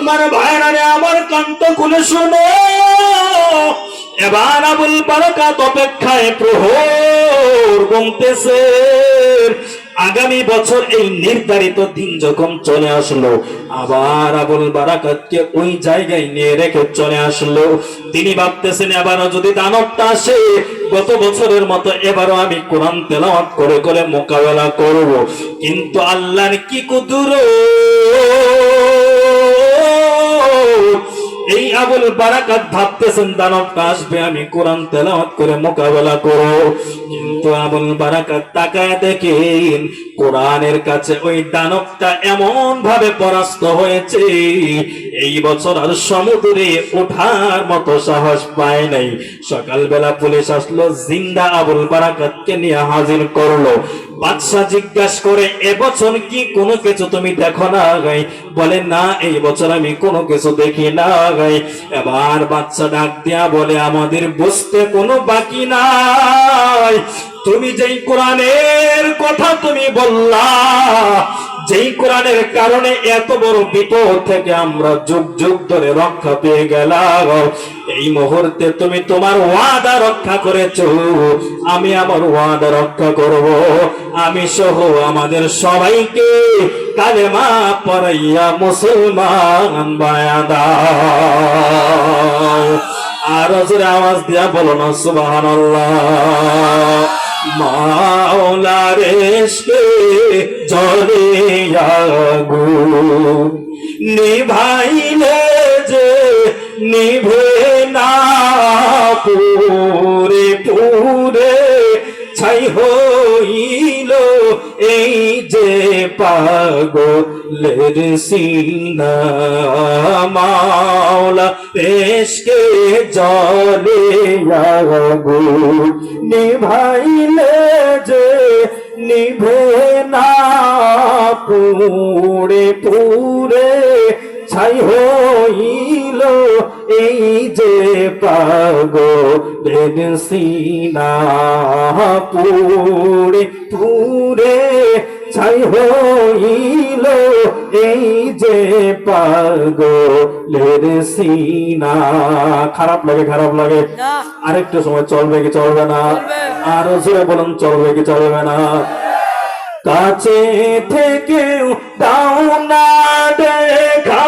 মুসলমান ভাইরা রে আমার কান্ত খুলে শোনো। এবার আবুল বারাকাত অপেক্ষায় প্রহর গুনতেছে আগামী বছর এই নির্ধারিত দিন যখন চলে আসলো, আবার আবুল বারাকাতকে ওই জায়গায় নিয়ে রেখে চলে আসলো। তিনি ভাবতেছেন, এবারও যদি দানবটা আসে, গত বছরের মতো এবারও আমি কোরআন তেলাওয়াত করে করে মোকাবেলা করব। কিন্তু আল্লাহর কি কুদুর এই আবুল বারাকাত ভাবতেছেন, দানব আসবে, আমি কোরআন তেলাওয়াত করে মোকাবেলা করব। কিন্তু আবুল বারাকাত তাকায় দেখেন, কোরআনের কাছে ওই দানবটা এমন ভাবে পরাস্ত হয়েছে এই বছর আর সমুদ্রে ওঠার মতো সাহস পায় নাই। সকালবেলা পুলিশ আসলো, জিন্দা আবুল বারাকাতকে নিয়ে হাজির করল। বাদশাহ জিজ্ঞাসা করে এবছর কি কোনো কিছু তুমি দেখো না গাই বলে, না, এই বছর আমি কোনো কিছু দেখি না গাই এবার বাচ্চা ডাক দিয়া বলে, আমাদের বুঝতে কোনো বাকি নাই। তুমি যেই কোরআনের কথা তুমি বললা যেই কোরআনের কারণে এত বড় বিপদ থেকে আমরা যুগ যুগ ধরে রক্ষা পেয়ে গেলাম। এই মুহূর্তে তুমি তোমার ওয়াদা রক্ষা করেছ। আমি আমার ওয়াদা রক্ষা করব। আমি সহ আমাদের সবাইকে কালেমা পড়াইয়া মুসলমান বায়াদা আর আওয়াজ দিয়া বলো না, সুবহানাল্লাহ। মাওলা রেশকে জলে আগু নিভাইলে যে নিভে না পুরে পুরে ছাই হইল এই যে পাগলের সিনা মাওলা পেশকে জলে আগু নিভাইলে যে নিভে না পুরে পুরে ছাই হইল এই যে পাগলের সিনা পুরে পুরে ছাই হইল এই যে পাগলের সিনা। খারাপ লাগে খারাপ লাগে। আরেকটু সময় চলবে কি চলবে না। আরও জোরে বলুন চলবে কি চলবে না? কাছে থেকেও দাও না দেখা।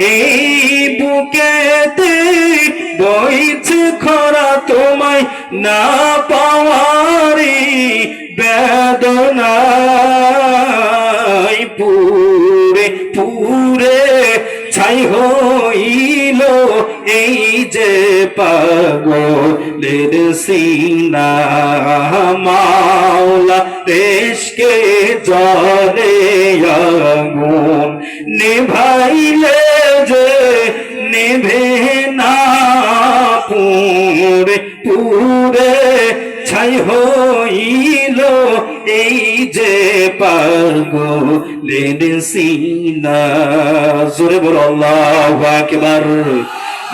এই বুকেতে বইছে খরা তোমায় না পাওয়ারি বেদনাই পুরে পুরে ছাই হইল এই যে পাগলের সিনা। মাওলা দেশকে জলে আগুন নিভাইলে যে নিভে না পুরে পুরে ছাই হইল এই যে পাগলের সিনা। জোরে বল, আল্লাহু আকবার।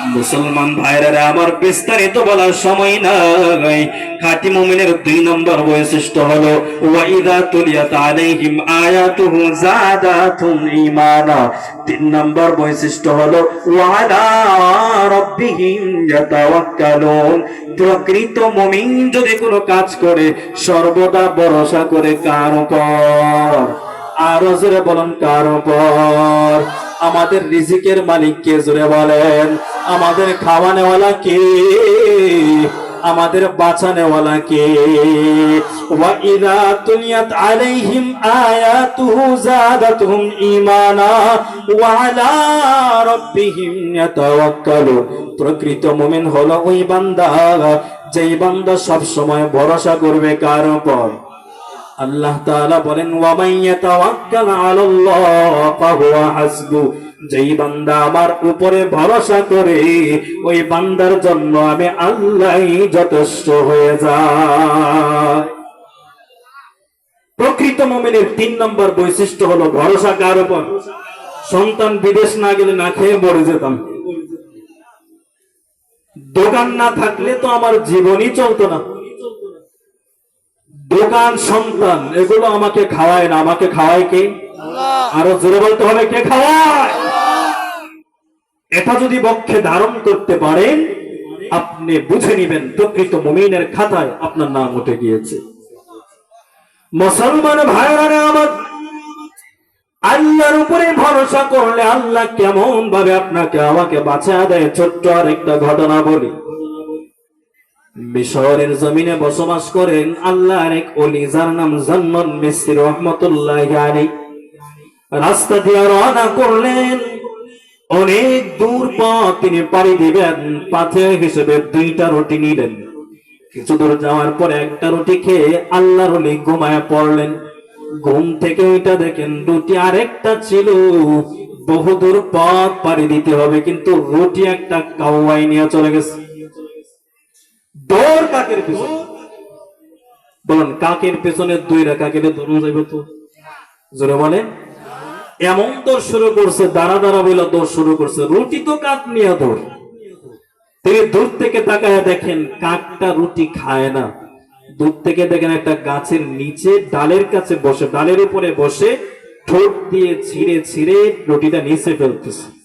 মুসলমান ভাইরা আমার বিস্তারিত বলার সময় নাই। খাটি মুমিনের দুই নম্বর বৈশিষ্ট্য হলো, ওয়াইদা তুলিয়াত আলাইহিম আয়াতুহু জাদাতুম ঈমানা। তিন নম্বর বৈশিষ্ট্য হলো, ওয়ালা রাব্বিহিম ইয়াতাওয়াক্কালুন। প্রকৃত মুমিন যদি কোনো কাজ করে, সর্বদা ভরসা করে কার উপর। আরও জোরে বলুন, কার উপর। আমাদের রিজিকের মালিক কে জোরে বলেন? আমাদের খাওয়ানেওয়ালা কে? আমাদের বাঁচানেওয়ালা কে? ওয়া ইযা তুলিয়াত আলাইহিম আয়াতুহু জাদাতুহুম ঈমানা ওয়া আলা রাব্বিহিম ইয়াতাওয়াক্কালুন প্রকৃত মুমিন হলো ওই বান্দা, যেই বান্দা সব সময় ভরসা করবে কার উপর? আল্লাহ তাআলা বলেন ওয়া মান ইয়াতাওয়াক্কাল আলাল্লাহ ফাহুয়া হাসবু। যেই বান্দা আমার উপরে ভরসা করে, ওই বান্দার জন্য আমি আল্লাহ যথেষ্ট হয়ে প্রকৃত মোমেনের তিন নম্বর বৈশিষ্ট্য হলো ভরসা কার উপর? সন্তান বিদেশ না গেলে না খেয়ে মরে যেতাম। দোকান না থাকলে তো আমার জীবনই চলতো না। দোকান সন্তান এগুলো আমাকে খাওয়ায় না। আমাকে খাওয়ায় কে? আরও জোরে বলতে হবে কে খাওয়ায়? এটা যদি বক্ষে ধারণ করতে পারেন আপনি বুঝে নিবেন প্রকৃত মুমিনের খাতায় আপনার নাম উঠে গিয়েছে। মুসলমান ভাইরা আমার আল্লাহর উপরে ভরসা করলে আল্লাহ কেমন ভাবে আপনাকে আমাকে বাঁচা দেয় ছোট্ট আর একটা ঘটনা বলি। মিশরের জমিনে বসবাস করেন আল্লাহর এক অলি, যার নাম জান্নাত মিস্ত্রি রহমতুল্লাহ আলী রাস্তা দিয়ে রওনা করলেন। অনেক দূর পথ তিনি পাড়ি দিবেন। পাথে হিসেবে দুইটা রুটি নিলেন। কিছু দূর যাওয়ার পরে একটা রুটি খেয়ে আল্লাহর অলি ঘুমায় পড়লেন। ঘুম থেকে ওইটা দেখেন রুটি আরেকটা ছিল। বহুদূর পথ পাড়ি দিতে হবে, কিন্তু রুটি একটা কাউয়াই নিয়ে চলে গেছে। দৌড় কাকের পিছনে? বলুন, কাকের পেছনে দুইটা কাকের ধরুন যাবে তো? জোরে বলেন। এমন দৌড় শুরু করছে, দাঁড়া দাঁড়া বলে দৌড় শুরু করছে। রুটি তো কাক নিয়ে দৌড়। তিনি দূর থেকে তাকায় দেখেন, কাকটা রুটি খায় না। দূর থেকে দেখেন একটা গাছের নিচে ডালের কাছে বসে, ডালের উপরে বসে ঠোঁট দিয়ে ছিঁড়ে ছিঁড়ে রুটিটা নিচে ফেলতেছে।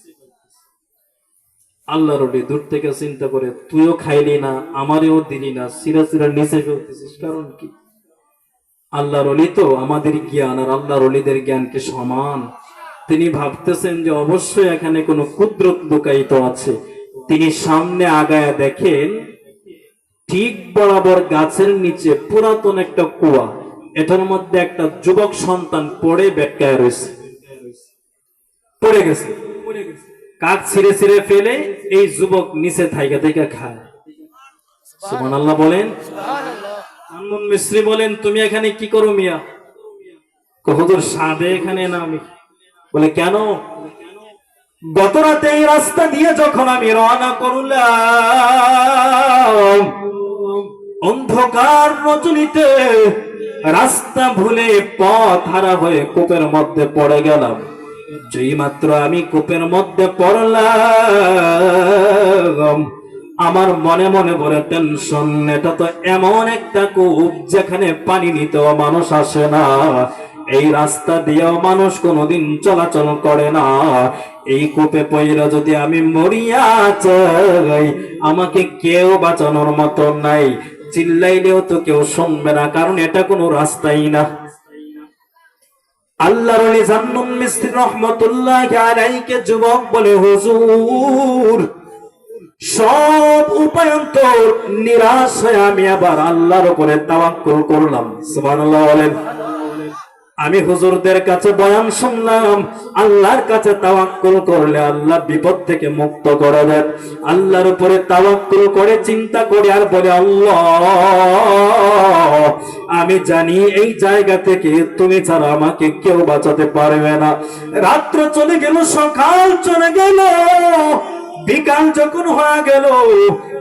আল্লাহ রুটি দূর থেকে চিন্তা করে, তুইও খাইলি না, আমারেও দিলি না, সিরা সিরা নিচে ফেলতেছিস কারণ কি? আল্লাহর অলি তো আমাদের জ্ঞান আর আল্লাহর অলিদের জ্ঞানকে সমান। তিনি ভাবতেছেন যে অবশ্যই এখানে কোনো কুদরত লুকায়িত আছে। তিনি সামনে আগায় দেখেন, ঠিক বরাবর গাছের নিচে পুরাতন একটা কুয়া। এটার মধ্যে একটা যুবক সন্তান পড়ে বেটকায় রয়েছে। পড়ে গেছে পড়ে গেছে। কাক ছিঁড়ে ছিঁড়ে ফেলে এই যুবক নিচে থাইকা থেকে খায়। আল্লাহ বলেন মিস্ত্রি বলেন, তুমি এখানে কি করো মিয়া? কহদুর সাদে এখানে না আমি। বলে, কেন? গত রাতে এই রাস্তা দিয়ে যখন আমি রওনা করলাম, অন্ধকার রজনীতে রাস্তা ভুলে পথ হারা হয়ে কূপের মধ্যে পড়ে গেলাম। যেই মাত্র আমি কূপের মধ্যে পড়লাম, আমার মনে মনে বলে, টেনশন, এটা তো এমন একটা কূপ যেখানে পানি নিতেও মানুষ আসে না। এই রাস্তা দিয়েও মানুষ কোনোদিন চলাচল করে না। এই কূপে পইরা যদি আমি মরিয়া যাই, আমাকে কেউ বাঁচানোর মতো নাই। চিল্লাইলেও তো কেউ শুনবে না, কারণ এটা কোনো রাস্তাই না। আল্লাহর জান্নুম মিস্ত্রি রহমতুল্লাহ আলাইকে যুবক বলে, হুজুর, সব উপায়ন্তর নিরাশ হয়ে আমি আবার আল্লাহর উপরে তাওয়াক্কুল করলাম। সুবহানাল্লাহ বলেন। আমি হুজুরদের কাছে বয়ান শুনলাম, আল্লাহর কাছে তাওয়াক্কুল করলে আল্লাহ বিপদ থেকে মুক্ত করে দেন। আল্লাহর উপরে তাওয়াক্কুল করে চিন্তা করে আর বলে, আল্লাহ, আমি জানি এই জায়গা থেকে তুমি ছাড়া আমাকে কেউ বাঁচাতে পারবে না। রাত্র চলে গেল, সকাল চলে গেল বিকাল যখন হয়ে গেল,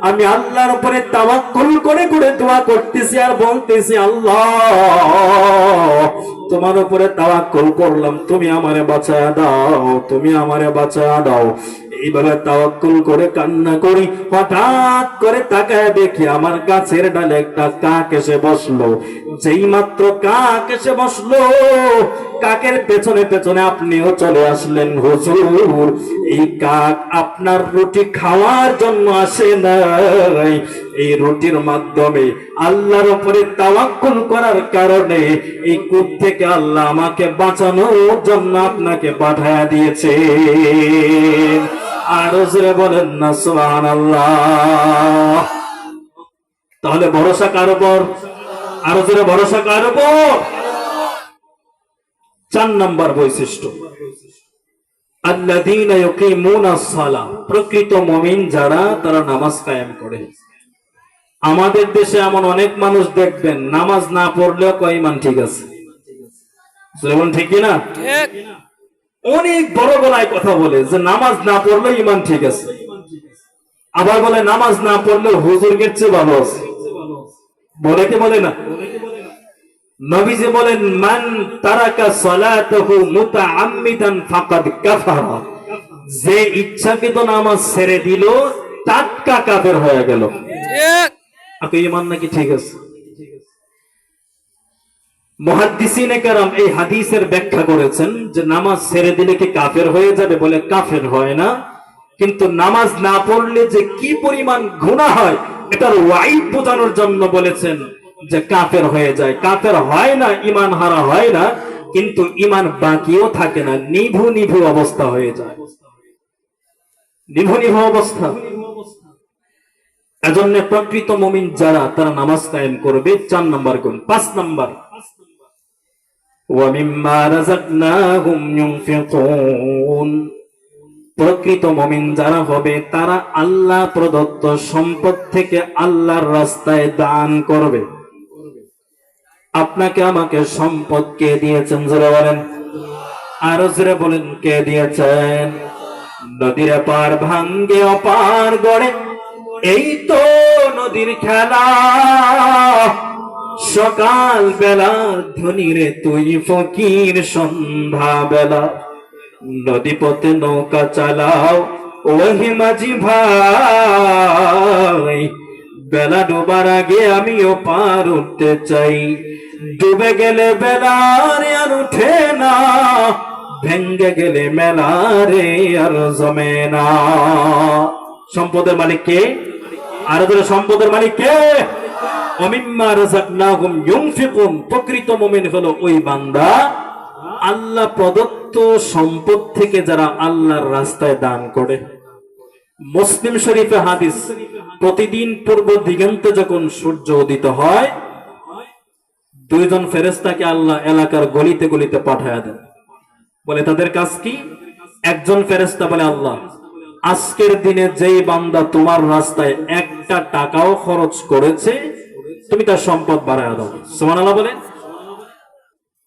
আমি আল্লাহর উপরে তাওয়াক্কুল করে করে দোয়া করতেছি আর বলতেছি, আল্লাহ, তোমার উপরে তাওয়াক্কুল করলাম, তুমি আমারে বাঁচা দাও, তুমি আমারে বাঁচা দাও। এইভাবে তাওয়াক্কুল করে কান্না করি, হঠাৎ করে তাকায় দেখি আমার গাছের ডালে একটা কাক এসে বসল। যেই মাত্র কাক এসে বসল, কাকের পেছনে পেছনে আপনিও চলে আসলেন হুজুর। এই কাক আপনার রুটি খাওয়ার জন্য আসে নাই। এই রুটির মাধ্যমে আল্লাহর উপরে তাওয়াক্কুল করার কারণে এই কূপ থেকে আল্লাহ আমাকে বাঁচানোর জন্য আপনাকে পাঠায় দিয়েছে। আরও জোরে বলেন না, সুবহানাল্লাহ। তাহলে ভরসা কার উপর? আরও জোরে ভরসা কার উপর? চার নম্বর বৈশিষ্ট্য। সালাহ। প্রকৃত মুমিন যারা, তারা নামাজ কায়েম করে। আমাদের দেশে এমন অনেক মানুষ দেখবেন নামাজ না পড়লেও কয় ইমান ঠিক আছে? ঠিক না অনেক বড় গলায় কথা বলে যে নামাজ না পড়লে ইমান ঠিক আছে। আবার বলে নামাজ না পড়লে হুজুরের চেয়ে ভালো আছে। বলে কি বলে না? নবীজি বলেন মান তারাকা সালাতাহু মুতাআম্মিদান ফাকাদ কাফারা। যে ইচ্ছাকৃত নামাজ ছেড়ে দিল টাটকা কাফের হয়ে গেল। আপনি ইমান নাকি ঠিক আছে? মহাদ্দিসিনে কারাম এই হাদিসের ব্যাখ্যা করেছেন যে নামাজ ছেড়ে দিলে কি কাফের হয়ে যাবে বলে কাফের হয় না। কিন্তু নামাজ না পড়লে যে কি পরিমাণ গুণা হয় এটার ওয়াইড বোঝানোর জন্য বলেছেন যে কাফের হয়ে যায়। কাফের হয় না ইমান হারা হয় না কিন্তু ইমান বাকিও থাকে না নিভু নিভু অবস্থা হয়ে যায়। নিভু নিভু অবস্থা। এজন্য প্রকৃত মমিন যারা, তারা নামাজ কায়েম করবে চার নম্বর গুণ, পাঁচ নম্বর। প্রকৃত মমিন যারা হবে, তারা আল্লাহ প্রদত্ত সম্পদ থেকে আল্লাহর রাস্তায় দান করবে। আপনাকে আমাকে সম্পদ কে দিয়েছেন? জোরে বলেন। আর জোরে বলেন, কে দিয়েছেন? নদীর পার ভাঙ্গে, অপার গড়ে। এই তো নদীর খেলা। সকাল বেলা ধনিরে তুই ফকির সন্ধ্যা বেলা নদী পথে নৌকা চালাও, ওহি মাঝি ভাই। বেলা ডোবার আগে আমিও পার উঠতে চাই। ডুবে গেলে বেলারে আর উঠে না। ভেঙ্গে গেলে মেলারে আর জমে না। সম্পদের মালিক কে? আর সম্পদের মালিক কে? অমিম্মা রাযাকনাহুম ইউনফিকুন। প্রকৃত মুমিন হলো ওই বান্দা। আল্লাহ প্রদত্ত সম্পদ থেকে যারা আল্লাহর রাস্তায় দান করে। মুসলিম শরীফে হাদিস, প্রতিদিন পূর্ব দিগন্তে যখন সূর্য উদিত হয়, দুইজন ফেরেস্তাকে আল্লাহ এলাকার গলিতে গলিতে পাঠায় দেন। বলে, তাদের কাজ কি? একজন ফেরেস্তা বলে, আল্লাহ আজকের দিনে যেই বান্দা তোমার রাস্তায় একটা টাকাও খরচ করেছে, তুমি তার সম্পদ বাড়ায় দাও। সুমান আল্লাহ বলে?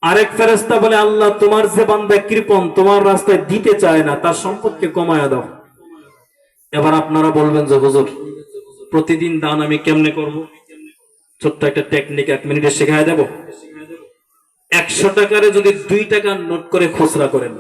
আরেক ফেরেস্তা বলে, আল্লাহ তোমার যে বান্দা কৃপন তোমার রাস্তায় দিতে চায় না, তার সম্পদকে কমায় দাও। এবার আপনারা বলবেন যে, হুজুর, প্রতিদিন দান আমি কেমনে করব? ছোট্ট একটা টেকনিক এক মিনিটে শেখায় দেব। একশো টাকারে যদি দুই টাকার নোট করে খুচরা করেন